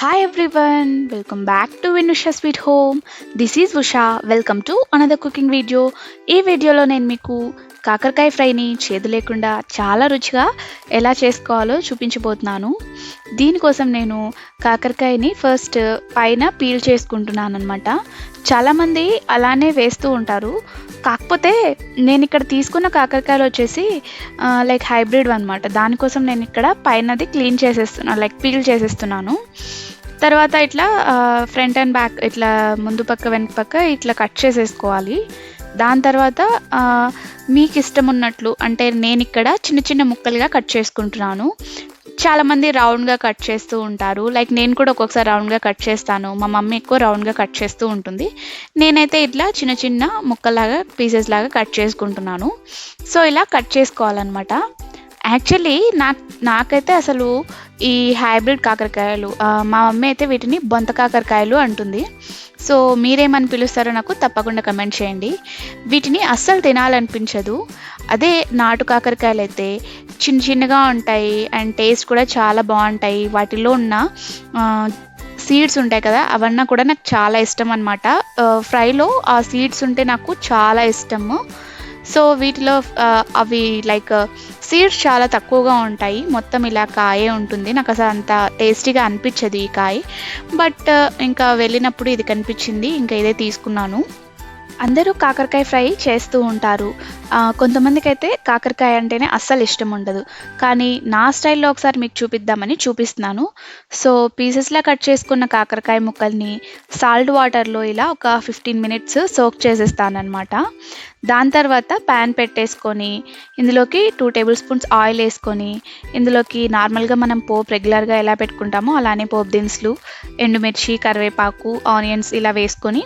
Hi everyone welcome back to Vinusha sweet home this is Usha welcome to another cooking video ఈ వీడియోలో నేను మీకు కాకరకాయ ఫ్రైని చేదు లేకుండా చాలా రుచిగా ఎలా చేసుకోవాలో చూపించబోతున్నాను. దీనికోసం నేను కాకరకాయని ఫస్ట్ పైన పీల్ చేసుకుంటున్నాను అనమాట చాలామంది అలానే వేస్తూ ఉంటారు. కాకపోతే నేను ఇక్కడ తీసుకున్న కాకరకాయలు వచ్చేసి లైక్ హైబ్రిడ్ అనమాట దానికోసం నేను ఇక్కడ పైనది క్లీన్ చేసేస్తున్నాను లైక్ పీల్ చేసేస్తున్నాను. తర్వాత ఇట్లా ఫ్రంట్ అండ్ బ్యాక్ ఇట్లా ముందు పక్క వెనక పక్క ఇట్లా కట్ చేసేసుకోవాలి. దాని తర్వాత మీకు ఇష్టం ఉన్నట్లు అంటే నేను ఇక్కడ చిన్న చిన్న ముక్కలుగా కట్ చేసుకుంటున్నాను. చాలామంది రౌండ్గా కట్ చేస్తూ ఉంటారు. లైక్ నేను కూడా ఒక్కొక్కసారి రౌండ్గా కట్ చేస్తాను. మా మమ్మీ ఎక్కువ రౌండ్గా కట్ చేస్తూ ఉంటుంది. నేనైతే ఇట్లా చిన్న చిన్న ముక్కలాగా పీసెస్ లాగా కట్ చేసుకుంటున్నాను. సో ఇలా కట్ చేసుకోవాలన్నమాట. యాక్చువల్లీ నాకు నాకైతే అసలు ఈ హైబ్రిడ్ కాకరకాయలు మా మమ్మీ అయితే వీటిని బొంత కాకరకాయలు అంటుంది. సో మీరేమని పిలుస్తారో నాకు తప్పకుండా కమెంట్ చేయండి. వీటిని అస్సలు తినాలనిపించదు. అదే నాటు కాకరకాయలు అయితే చిన్న చిన్నగా ఉంటాయి అండ్ టేస్ట్ కూడా చాలా బాగుంటాయి. వాటిలో ఉన్న సీడ్స్ ఉంటాయి కదా అవన్నీ కూడా నాకు చాలా ఇష్టం అనమాట ఫ్రైలో ఆ సీడ్స్ ఉంటే నాకు చాలా ఇష్టము. సో వీటిలో అవి లైక్ సీడ్స్ చాలా తక్కువగా ఉంటాయి. మొత్తం ఇలా కాయే ఉంటుంది. నాకు అసలు అంత టేస్టీగా అనిపించదు ఈ కాయ. బట్ ఇంకా వెళ్ళినప్పుడు ఇది కనిపించింది. ఇంకా ఇదే తీసుకున్నాను. అందరూ కాకరకాయ ఫ్రై చేస్తూ ఉంటారు. కొంతమందికి అయితే కాకరకాయ అంటేనే అస్సలు ఇష్టం ఉండదు. కానీ నా స్టైల్లో ఒకసారి మీకు చూపిద్దామని చూపిస్తున్నాను. సో పీసెస్లా కట్ చేసుకున్న కాకరకాయ ముక్కల్ని సాల్ట్ వాటర్లో ఇలా ఒక ఫిఫ్టీన్ మినిట్స్ సోక్ చేసేస్తానమాట దాని తర్వాత ప్యాన్ పెట్టేసుకొని ఇందులోకి టూ టేబుల్ స్పూన్స్ ఆయిల్ వేసుకొని ఇందులోకి నార్మల్గా మనం పోపు రెగ్యులర్గా ఎలా పెట్టుకుంటామో అలానే పోపు దినుసులు ఎండుమిర్చి కరివేపాకు ఆనియన్స్ ఇలా వేసుకొని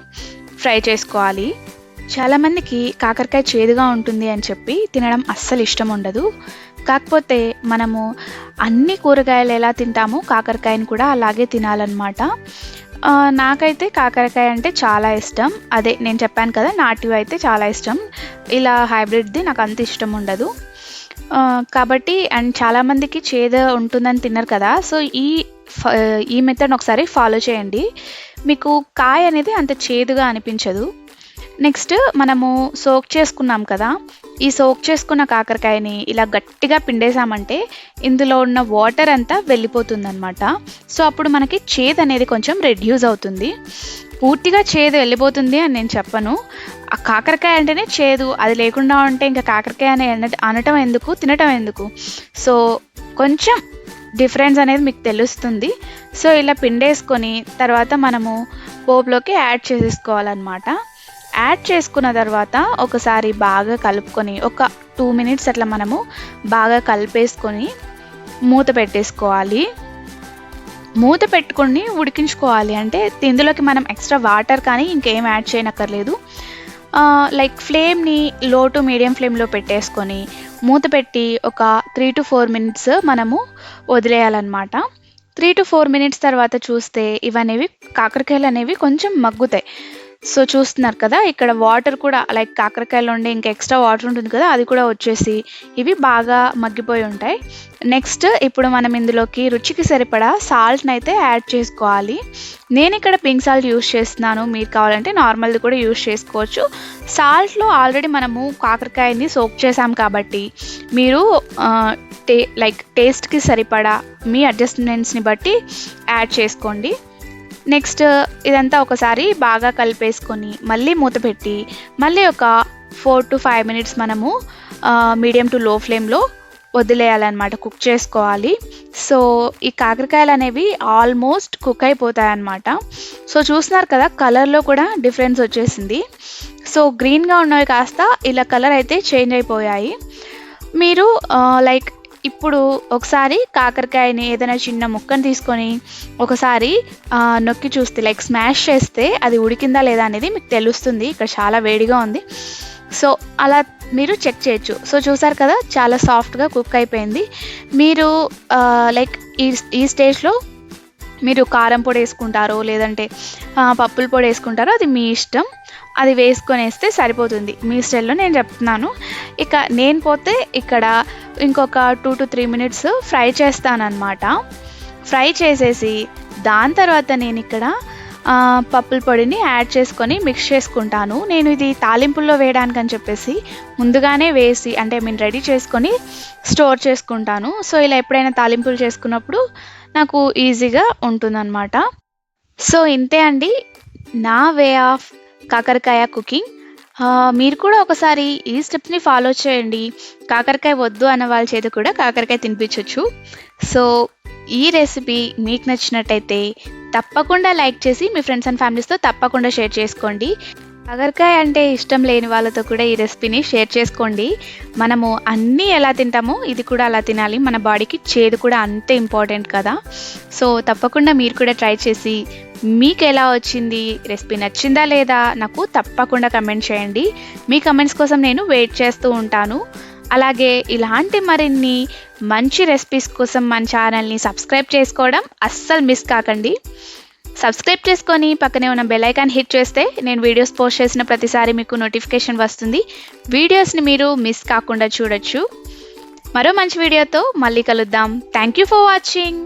ఫ్రై చేసుకోవాలి. చాలామందికి కాకరకాయ చేదుగా ఉంటుంది అని చెప్పి తినడం అస్సలు ఇష్టం ఉండదు. కాకపోతే మనము అన్ని కూరగాయలు ఎలా తింటామో కాకరకాయని కూడా అలాగే తినాలన్నమాట. నాకైతే కాకరకాయ అంటే చాలా ఇష్టం. అదే నేను చెప్పాను కదా నాటివి అయితే చాలా ఇష్టం. ఇలా హైబ్రిడ్ది నాకు అంత ఇష్టం ఉండదు. కాబట్టి అండ్ చాలామందికి చేదు ఉంటుందని తిన్నారు కదా. సో ఈ ఈ మెథడ్ ఒకసారి ఫాలో చేయండి. మీకు కాయ అనేది అంత చేదుగా అనిపించదు. నెక్స్ట్ మనము సోక్ చేసుకున్నాం కదా. ఈ సోక్ చేసుకున్న కాకరకాయని ఇలా గట్టిగా పిండేసామంటే ఇందులో ఉన్న వాటర్ అంతా వెళ్ళిపోతుందన్నమాట. సో అప్పుడు మనకి చేదు అనేది కొంచెం రెడ్యూస్ అవుతుంది. పూర్తిగా చేదు వెళ్ళిపోతుంది అని నేను చెప్పను. ఆ కాకరకాయ అంటేనే చేదు. అది లేకుండా ఉంటే ఇంకా కాకరకాయ అని అన- అనటం ఎందుకు? తినటం ఎందుకు? సో కొంచెం డిఫరెన్స్ అనేది మీకు తెలుస్తుంది. సో ఇలా పిండేసుకొని తర్వాత మనము పోపులోకి యాడ్ చేసేసుకోవాలన్నమాట. యాడ్ చేసుకున్న తర్వాత ఒకసారి బాగా కలుపుకొని ఒక టూ మినిట్స్ అట్లా మనము బాగా కలిపేసుకొని మూత పెట్టేసుకోవాలి. మూత పెట్టుకొని ఉడికించుకోవాలి. అంటే ఇందులోకి మనం ఎక్స్ట్రా వాటర్ కానీ ఇంకేం యాడ్ చేయనక్కర్లేదు. లైక్ ఫ్లేమ్ని లో టు మీడియం ఫ్లేమ్లో పెట్టేసుకొని మూత పెట్టి ఒక త్రీ టు ఫోర్ మినిట్స్ మనము వదిలేయాలన్నమాట. త్రీ టు ఫోర్ మినిట్స్ తర్వాత చూస్తే ఇవనేవి కాకరకాయలు అనేవి కొంచెం మగ్గుతాయి. సో చూస్తున్నారు కదా ఇక్కడ వాటర్ కూడా లైక్ కాకరకాయలో ఉండే ఇంకా ఎక్స్ట్రా వాటర్ ఉంటుంది కదా అది కూడా వచ్చేసి ఇవి బాగా మగ్గిపోయి ఉంటాయి. నెక్స్ట్ ఇప్పుడు మనం ఇందులోకి రుచికి సరిపడా సాల్ట్ని అయితే యాడ్ చేసుకోవాలి. నేను ఇక్కడ పింక్ సాల్ట్ యూస్ చేస్తున్నాను మీరు కావాలంటే నార్మల్ది కూడా యూస్ చేసుకోవచ్చు. సాల్ట్లో ఆల్రెడీ మనము కాకరకాయని సోక్ చేసాం కాబట్టి మీరు టే లైక్ టేస్ట్కి సరిపడా మీ అడ్జస్ట్మెంట్స్ని బట్టి యాడ్ చేసుకోండి. నెక్స్ట్ ఇదంతా ఒకసారి బాగా కలిపేసుకొని మళ్ళీ మూత పెట్టి మళ్ళీ ఒక ఫోర్ టు ఫైవ్ మినిట్స్ మనము మీడియం టు లో ఫ్లేమ్లో వదిలేయాలన్నమాట కుక్ చేసుకోవాలి. సో ఈ కాకరకాయలు అనేవి ఆల్మోస్ట్ కుక్ అయిపోతాయి అన్నమాట సో చూస్తున్నారు కదా కలర్లో కూడా డిఫరెన్స్ వచ్చేసింది. సో గ్రీన్గా ఉన్నవి కాస్త ఇలా కలర్ అయితే చేంజ్ అయిపోయాయి. మీరు లైక్ ఇప్పుడు ఒకసారి కాకరకాయని ఏదైనా చిన్న ముక్కను తీసుకొని ఒకసారి నొక్కి చూస్తే లైక్ స్మాష్ చేస్తే అది ఉడికిందా లేదా అనేది మీకు తెలుస్తుంది. ఇక్కడ చాలా వేడిగా ఉంది. సో అలా మీరు చెక్ చేయొచ్చు. సో చూసారు కదా చాలా సాఫ్ట్గా కుక్ అయిపోయింది. మీరు లైక్ ఈ ఈ స్టేజ్లో మీరు కారం పొడి వేసుకుంటారో లేదంటే పప్పుల పొడి వేసుకుంటారో అది మీ ఇష్టం. అది వేసుకొని వేస్తే సరిపోతుంది. మీ స్టైల్లో నేను చెప్తున్నాను. ఇక నేను పోతే ఇక్కడ ఇంకొక two to three minutes fry చేస్తానన్నమాట. Fry చేసేసి దాని తర్వాత నేను ఇక్కడ పప్పుల పొడిని యాడ్ చేసుకొని మిక్స్ చేసుకుంటాను. నేను ఇది తాలింపుల్లో వేయడానికి అని చెప్పేసి ముందుగానే వేసి అంటే నేను రెడీ చేసుకొని స్టోర్ చేసుకుంటాను. సో ఇలా ఎప్పుడైనా తాలింపులు చేసుకున్నప్పుడు నాకు ఈజీగా ఉంటుందన్నమాట. సో ఇంతే అండి. నా వే ఆఫ్ కాకరకాయ కుకింగ్. మీరు కూడా ఒకసారి ఈ స్టెప్స్ని ఫాలో చేయండి. కాకరకాయ వద్దు అన్న వాళ్ళ చేత కూడా కాకరకాయ తినిపించవచ్చు సో ఈ రెసిపీ మీకు నచ్చినట్టయితే తప్పకుండా లైక్ చేసి మీ ఫ్రెండ్స్ అండ్ ఫ్యామిలీస్తో తప్పకుండా షేర్ చేసుకోండి. కాకరకాయ అంటే ఇష్టం లేని వాళ్ళతో కూడా ఈ రెసిపీని షేర్ చేసుకోండి. మనము అన్నీ ఎలా తింటామో ఇది కూడా అలా తినాలి. మన బాడీకి చేదు కూడా అంతే ఇంపార్టెంట్ కదా. సో తప్పకుండా మీరు కూడా ట్రై చేసి మీకు ఎలా వచ్చింది రెసిపీ నచ్చిందా లేదా నాకు తప్పకుండా కమెంట్ చేయండి. మీ కమెంట్స్ కోసం నేను వెయిట్ చేస్తూ ఉంటాను. అలాగే ఇలాంటి మరిన్ని మంచి రెసిపీస్ కోసం మన ఛానల్ని సబ్స్క్రైబ్ చేసుకోవడం అస్సలు మిస్ కాకండి. సబ్స్క్రైబ్ చేసుకొని పక్కనే ఉన్న బెల్ ఐకాన్ హిట్ చేస్తే నేను వీడియోస్ పోస్ట్ చేసిన ప్రతిసారి మీకు నోటిఫికేషన్ వస్తుంది. వీడియోస్ని మీరు మిస్ కాకుండా చూడొచ్చు. మరో మంచి వీడియోతో మళ్ళీ కలుద్దాం. Thank you for watching